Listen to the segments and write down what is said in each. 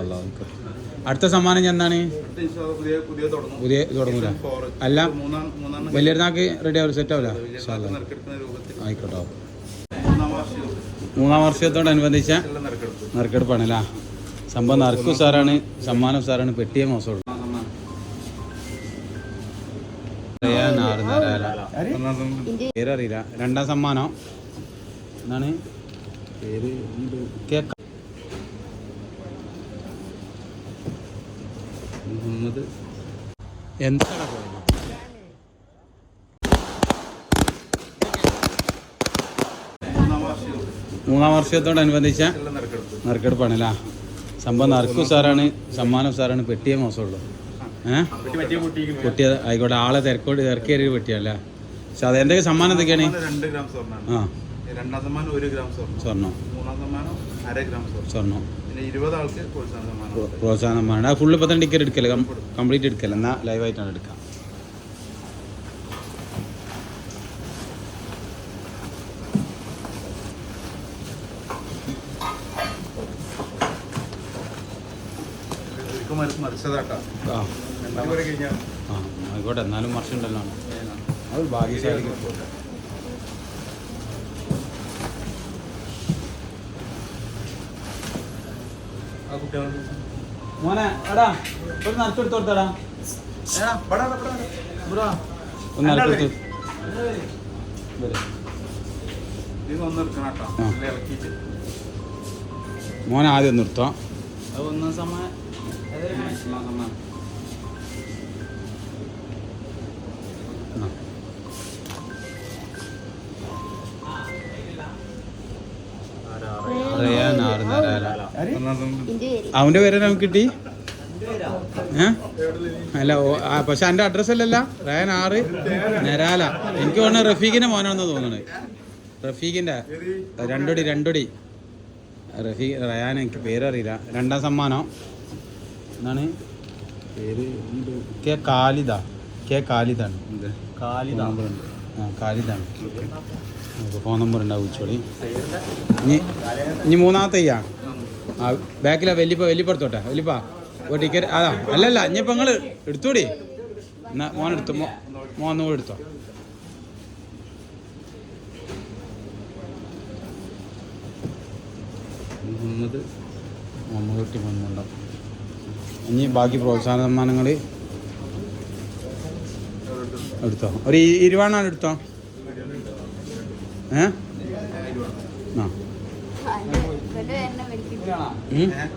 അല്ലാ. അടുത്ത സമ്മാനം എന്താണ്? പുതിയ തുടങ്ങൂല. അല്ല വലിയൊരുന്നാക്ക് റെഡി ആവില്ല സെറ്റ് ആവില്ല അല്ലാ. ആയിക്കോട്ടെ മൂന്നാം വർഷം മൂന്നാം വർഷത്തോടനുബന്ധിച്ച നറുക്കെടുപ്പാണ് നറുക്കെടുപ്പ് നറുക്കെടുപ്പാണല്ലേ സംഭവം നറുക്കും സാറാണ് സമ്മാനം സാറാണ് പെട്ടിയ മോശമുള്ളൂ. പേരറിയില്ല. രണ്ടാം സമ്മാനം. എന്താണ്? പേര് കേക്ക മുഹമ്മദ് എന്താണ് പോയത്? മൂന്നാം വർഷം മൂന്നാം വർഷത്തോടനുബന്ധിച്ച നറുക്കെടുപ്പാണ് അല്ല നറുക്കെടുപ്പാണല്ലേ? സംഭവം നറുക്കും സാറാണ് സമ്മാനം സാറാണ് പെട്ടിയേ മോശമുള്ളൂ ഏഹ് പൊട്ടിയത് ആയിക്കോട്ടെ ആളെ തിരക്കോട് തിരക്കേറിയ പെട്ടിയല്ല പക്ഷെ അത് എന്തൊക്കെ സമ്മാനം എന്തൊക്കെയാണ്? ആ. രണ്ടാം സമ്മാനം ഒരു ഗ്രാം സ്വർണം. സ്വർണം മൂന്നാം സമ്മാനം അര ഗ്രാം സ്വർണം. സ്വർണം പിന്നെ ഇരുപത് ആൾക്ക് പ്രോത്സാഹന സമ്മാനം പ്രോ- പ്രോത്സാഹന സമ്മാനം ആ ഫുള്ള് ഇപ്പം തന്നെ ടിക്കറ്റ് എടുക്കല്ലേ? കംപ്ലീറ്റ് എടുക്കല്ല എന്നാൽ ലൈവായിട്ടാണ് എടുക്കാം ആയിക്കോട്ടെ. എന്നാലും മറിച്ചുണ്ടല്ലോ അത് ഭാഗ്യശാലിക്ക് മോനെ എടാ ഒരു നറുക്കെടുത്ത് കൊടുത്തടാ. ഒന്ന് മോനെ ആദ്യം നിർത്താം ഒന്നാം അവന്റെ പേര് നമുക്ക് കിട്ടി? അല്ല പക്ഷെ എന്റെ അഡ്രസ് അല്ലല്ല. റയൻ ആറ് നരാല. എനിക്ക് തോന്നുന്നു റഫീഖിന്റെ മോനാണെന്ന് തോന്നുന്നത് റഫീഖിന്റെ? രണ്ടൊടി രണ്ടൊടി. റഫീ റയാൻ എനിക്ക് പേരറിയില്ല. രണ്ടാം സമ്മാനം. എന്താണ്? പേര് കെ കാലിദ. കെ കാലിദാണ്. കാലിദ. ഉണ്ട് ആ കാലിദാണ്. ഫോൺ നമ്പർ ഉണ്ടാവും ഉച്ചോളി ഇനി ഇനി മൂന്നാമത്തെ ആ ബാക്കിലാ വലിയപ്പ വലിയപ്പുറത്തോട്ടെ വലിയപ്പ ഒരു ടിക്കറ്റ് അതാ അല്ലല്ല ഇനിയിപ്പോൾ നിങ്ങൾ എടുത്തോടി. എന്നാ മോൻ എടുത്തു മോ മോൻ ഒന്നും കൂടി എടുത്തോ. മുഹമ്മദ് മുഹമ്മദ് കുട്ടി ഇനി ബാക്കി പ്രോത്സാഹന സമ്മാനങ്ങൾ എടുത്തോ. ഒരു ഇ- ഇരുപതെണ്ണം എടുത്തോ. ഏ? ആ.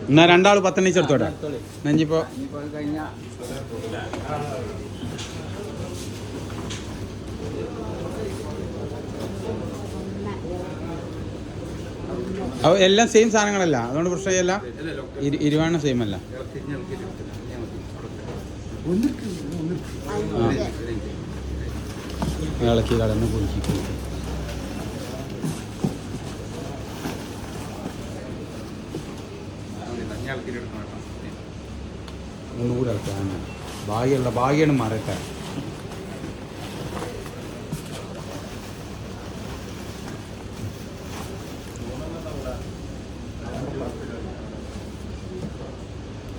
എന്നാ രണ്ടാൾ പത്തെണ്ണീച്ച് എടുത്തോട്ടെ? നെഞ്ചിപ്പോ എല്ലാം സെയിം സാധനങ്ങളല്ല. അതുകൊണ്ട് പ്രശ്നമല്ല. ഇരുവാണ് സെയിം അല്ല. ഇളക്കി കടന്ന് കുലുക്കി കുലുക്കി അതില്ല. ഇനി ഇളക്കിയിട്ട് എടുക്കണം കേട്ടോ. ഒന്നുകൂടെ ഇളക്കാൻ ഭാഗ്യമുള്ള ഭാഗ്യമാണ് മറട്ടെ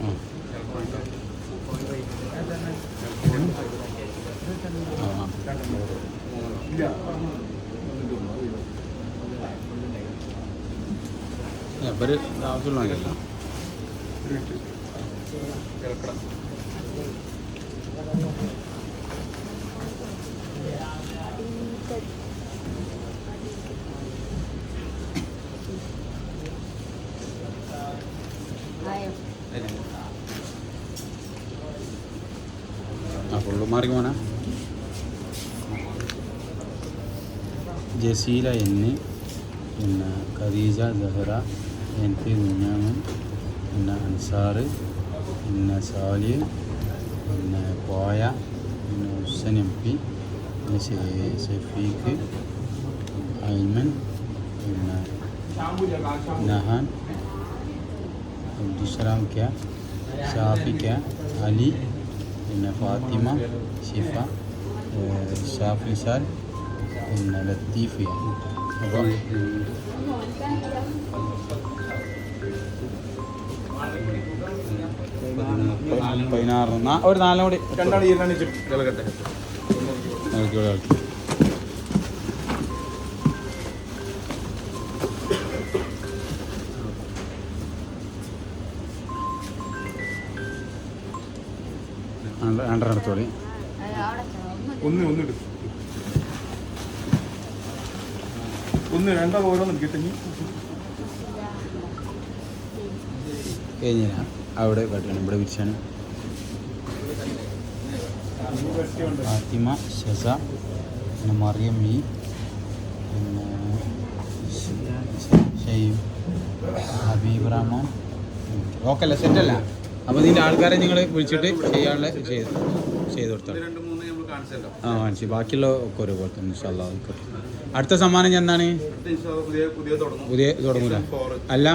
ആ ആ, മാറി പോണേ ജസീല എന്ന് പിന്നെ ഖദീജ ജഹറ എൻ പി കുഞ്ഞാമൻ പിന്നെ അൻസാറ് പിന്നെ സാലി പിന്നെ പോയ പിന്നെ ഹുസൻ എം പി പിന്നെ ഷെ- ഷഫീഖ് ഐമൻ പിന്നെ നഹാൻ അബ്ദുസലാം ക്യാ ഷാഫി ക്യാ അലി പിന്നെ ഫാത്തിമ ഷിഫ ഏഹ് ഷാഫി സാൽ പിന്നെ ലത്തീഫ് അപ്പോൾ പതിനാറ് ഒരു നാലും കൂടി. രണ്ടാണ് ഈ രണ്ടാണ് ഇളകട്ടെ. ഇളക്കി, ഇളക്കി. രണ്ട്- രണ്ടെണ്ണം എടുത്തോളി. ഒന്ന് ഒന്ന് ഒന്ന് രണ്ടോ ഓരോന്നും കിട്ടുന്നു കഴിഞ്ഞില്ല അവിടെ വെട്ടണം ഇവിടെ വിരിച്ചാണ്. ഫാത്തിമ ഷസ പിന്നെ മറിയം മീ പിന്നെ ഷെയ്യും ഹബീബ് റഹ്മാൻ. ഓക്കെ അല്ല? സെറ്റല്ല അപ്പോൾ ഇതിന്റെ ആൾക്കാരെ നിങ്ങൾ വിളിച്ചിട്ട് ചെയ്യാനുള്ള ചെയ്ത് ചെയ്ത് കാണിച്ചല്ലോ ആ കാണിച്ചു. ബാക്കിയുള്ള ഒക്കെ ഒരുപോലെ തന്നെ. ഇൻഷാല്ലാ ആയിക്കോട്ടെ. അടുത്ത സമ്മാനം എന്താണ്? പുതിയ പുതിയ തുടങ്ങും പുതിയ തുടങ്ങൂല അല്ല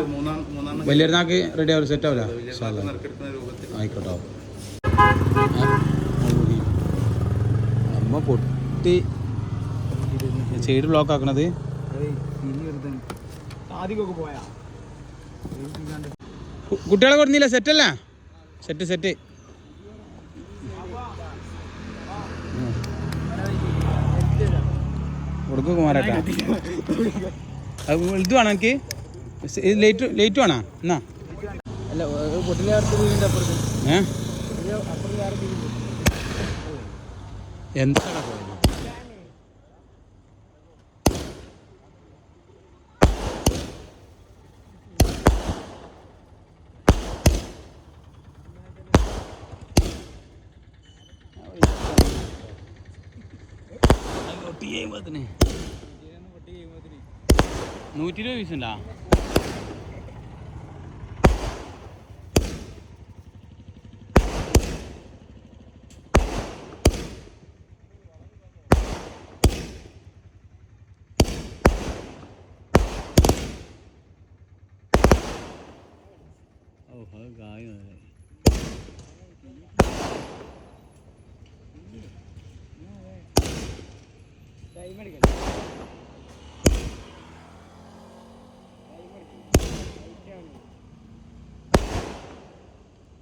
വലിയൊരുനാൾക്ക് റെഡി ആവില്ല സെറ്റ് ആവില്ല ആയിക്കോട്ടോ നമ്മ പൊട്ടി സൈഡ് ബ്ലോക്ക് ആക്കണത്. കുട്ടികളെ കൊടുന്നില്ല സെറ്റല്ല സെറ്റ് സെറ്റ് കുമാരേട്ടാ അത് ഇത് വേണം എനിക്ക് ലേറ്റ് ലേറ്റ് വേണോ എന്നാ. അല്ല ഏ? അപ്പുറത്ത് പോയത് നൂറ്റി ഇരുപത് പീസ് ഉണ്ടാ? ഓഹോ ഗായം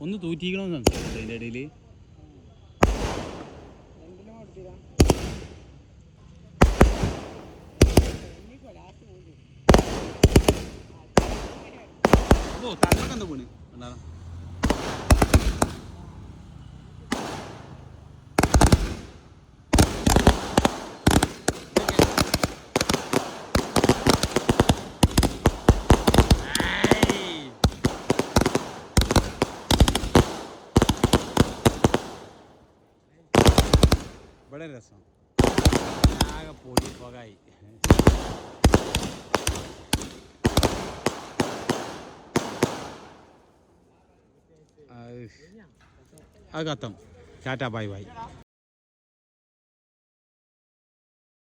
ഒന്ന് തൂറ്റിക്കണമെന്ന് സംശയം. അതിന്റെ ഇടയിൽ. ഓ തന്നൊക്കെ എന്താ പോണ്? കണ്ടാ? ഇവിടെ രസം. ആകെ പൊടി പോകായി അത് കത്തം ടാറ്റ ബൈ ബൈ.